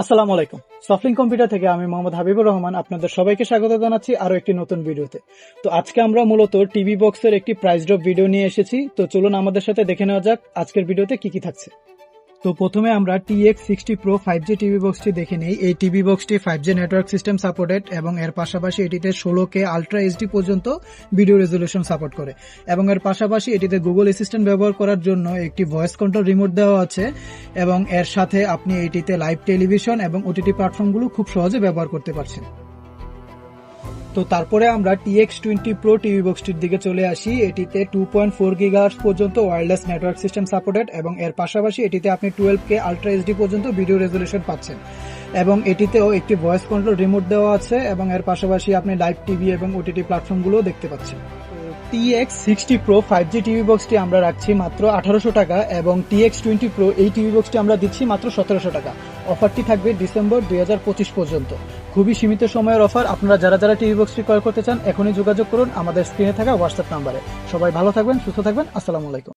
আসসালামু আলাইকুম। সফলিং কম্পিউটার থেকে আমি মোহাম্মদ হাবিবুর রহমান আপনাদের সবাইকে স্বাগত জানাচ্ছি আরও একটি নতুন ভিডিওতে। তো আজকে আমরা মূলত টিভি বক্সের একটি প্রাইস ড্রপ ভিডিও নিয়ে এসেছি। তো চলুন আমাদের সাথে দেখে নেওয়া যাক আজকের ভিডিওতে কি কি থাকছে। তো প্রথমে আমরা T X sixty pro five G TV বক্সটি দেখে নিই। এই TV বক্সটি five G network system supported এবং এর পাশাপাশি এটিতে ষোলো কে আলট্রা এইচডি পর্যন্ত ভিডিও রেজলিউশন সাপোর্ট করে। এবং এর পাশাপাশি এটিতে গুগল অ্যাসিস্ট্যান্ট ব্যবহার করার জন্য একটি ভয়েস কন্ট্রোল রিমোট দেওয়া আছে এবং এর সাথে আপনি এটিতে লাইভ টেলিভিশন এবং ওটিটি প্ল্যাটফর্মগুলো খুব সহজে ব্যবহার করতে পারছেন। তো তারপরে আমরা টিএক্স টোয়েন্টি প্রো টিভি বক্সটির দিকে চলে আসি। এটিতে টু পয়েন্ট ফোর পর্যন্ত ওয়্যারলেস নেটওয়ার্ক সিস্টেম সাপোর্টেড এবং এর পাশাপাশি এটিতে আপনি টুয়েলভ কে আলট্রা এইচডি পর্যন্ত ভিডিও রেজলিউশন পাচ্ছেন। এবং এটিতেও একটি ভয়েস কন্ট্রোল রিমোট দেওয়া আছে এবং এর পাশাপাশি আপনি লাইভ টিভি এবং ওটিটি প্ল্যাটফর্মগুলোও দেখতে পাচ্ছেন। TX sixty pro five G TV বক্সটি আমরা রাখছি মাত্র আঠারোশো টাকা এবং টিএক্স টোয়েন্টি প্রো এই টিভি বক্সটি আমরা দিচ্ছি মাত্র সতেরোশো টাকা। অফারটি থাকবে ডিসেম্বর দুই হাজার পঁচিশ পর্যন্ত। খুবই সীমিত সময়ের অফার। আপনারা যারা যারা টিভি বক্সটি ক্রয় করতে চান, এখনই যোগাযোগ করুন আমাদের স্ক্রিনে থাকা হোয়াটসঅ্যাপ নাম্বারে সবাই ভালো থাকবেন, সুস্থ থাকবেন। আসসালামু আলাইকুম।